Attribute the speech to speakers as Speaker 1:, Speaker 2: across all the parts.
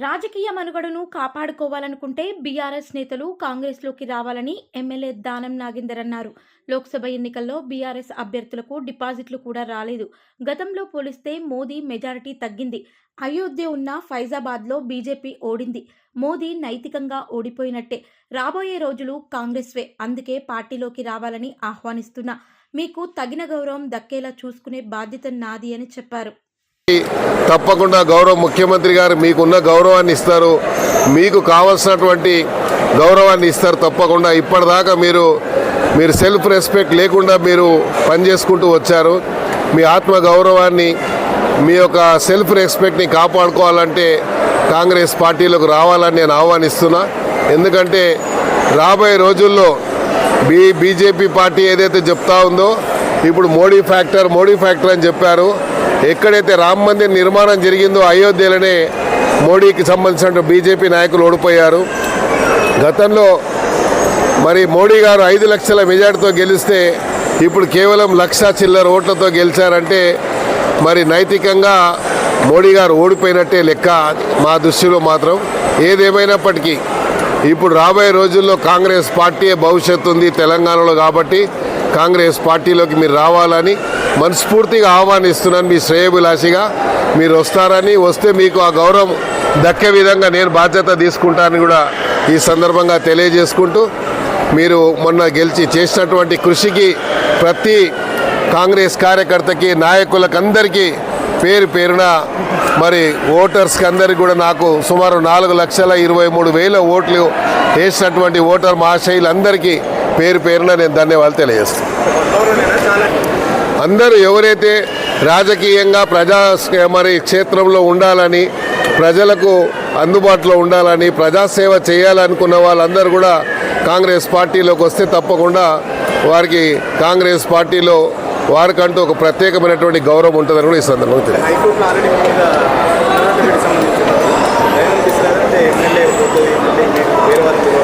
Speaker 1: రాజకీయ మనుగడను కాపాడుకోవాలనుకుంటే బీఆర్ఎస్ నేతలు కాంగ్రెస్లోకి రావాలని ఎమ్మెల్యే దానం నాగేందర్ అన్నారు. లోక్సభ ఎన్నికల్లో బీఆర్ఎస్ అభ్యర్థులకు డిపాజిట్లు కూడా రాలేదు. గతంలో పోలిస్తే మోదీ మెజారిటీ తగ్గింది. అయోధ్య ఉన్న ఫైజాబాద్లో బీజేపీ ఓడింది. మోదీ నైతికంగా ఓడిపోయినట్టే. రాబోయే రోజులు కాంగ్రెస్వే. అందుకే పార్టీలోకి రావాలని ఆహ్వానిస్తున్నా. మీకు తగిన గౌరవం దక్కేలా చూసుకునే బాధ్యత నాది అని చెప్పారు.
Speaker 2: తప్పకుండా గౌరవ ముఖ్యమంత్రి గారు మీకున్న గౌరవాన్ని ఇస్తారు. మీకు కావలసినటువంటి గౌరవాన్ని ఇస్తారు తప్పకుండా. ఇప్పటిదాకా మీరు మీరు సెల్ఫ్ రెస్పెక్ట్ లేకుండా మీరు పనిచేసుకుంటూ వచ్చారు. మీ ఆత్మ గౌరవాన్ని మీ యొక్క సెల్ఫ్ రెస్పెక్ట్ని కాపాడుకోవాలంటే కాంగ్రెస్ పార్టీలోకి రావాలని నేను ఆహ్వానిస్తున్నా. ఎందుకంటే రాబోయే రోజుల్లో బీ బీజేపీ పార్టీ ఏదైతే చెప్తా ఉందో ఇప్పుడు మోడీ ఫ్యాక్టర్ మోడీ ఫ్యాక్టర్ అని చెప్పారు. ఎక్కడైతే రామ మందిర్ నిర్మాణం జరిగిందో అయోధ్యలోనే మోడీకి సంబంధించిన బీజేపీ నాయకులు ఓడిపోయారు. గతంలో మరి మోడీ గారు ఐదు లక్షల మెజార్టీతో గెలిస్తే ఇప్పుడు కేవలం లక్ష చిల్లర ఓట్లతో గెలిచారంటే మరి నైతికంగా మోడీ గారు ఓడిపోయినట్టే లెక్క మా దృష్టిలో మాత్రం. ఏదేమైనప్పటికీ ఇప్పుడు రాబోయే రోజుల్లో కాంగ్రెస్ పార్టీ భవిష్యత్తు ఉంది తెలంగాణలో కాబట్టి కాంగ్రెస్ పార్టీలోకి మీరు రావాలని మనస్ఫూర్తిగా ఆహ్వానిస్తున్నాను మీ శ్రేయభిలాషిగా. మీరు వస్తారని వస్తే మీకు ఆ గౌరవం దక్కే విధంగా నేను బాధ్యత తీసుకుంటానని కూడా ఈ సందర్భంగా తెలియజేసుకుంటూ మీరు మొన్న గెలిచి చేసినటువంటి కృషికి ప్రతి కాంగ్రెస్ కార్యకర్తకి నాయకులకు అందరికీ పేరు పేరున మరి ఓటర్స్కి అందరికీ కూడా నాకు సుమారు నాలుగు లక్షల ఇరవై మూడు వేల ఓట్లు వేసినటువంటి ఓటర్ మహాశైలందరికీ పేరు పేరున నేను ధన్యవాదాలు తెలియజేస్తాను అందరూ ఎవరైతే రాజకీయంగా ప్రజా మరి క్షేత్రంలో ఉండాలని ప్రజలకు అందుబాటులో ఉండాలని ప్రజాసేవ చేయాలనుకున్న వాళ్ళందరూ కూడా కాంగ్రెస్ పార్టీలోకి వస్తే తప్పకుండా వారికి కాంగ్రెస్ పార్టీలో వారికంటూ ఒక ప్రత్యేకమైనటువంటి గౌరవం ఉంటుందని కూడా ఈ సందర్భంగా తెలియదు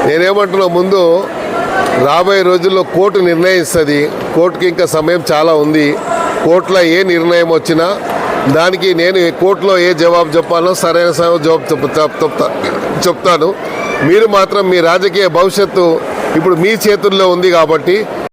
Speaker 2: నేనేమంటున్నా ముందు రాబోయే రోజుల్లో కోర్టు నిర్ణయిస్తుంది. కోర్టుకి ఇంకా సమయం చాలా ఉంది. కోర్టులో ఏ నిర్ణయం వచ్చినా దానికి నేను కోర్టులో ఏ జవాబు చెప్పాలో సరైన సమయం జవాబు చెప్తా చెప్తాను. మీరు మాత్రం మీ రాజకీయ భవిష్యత్తు ఇప్పుడు మీ చేతుల్లో ఉంది కాబట్టి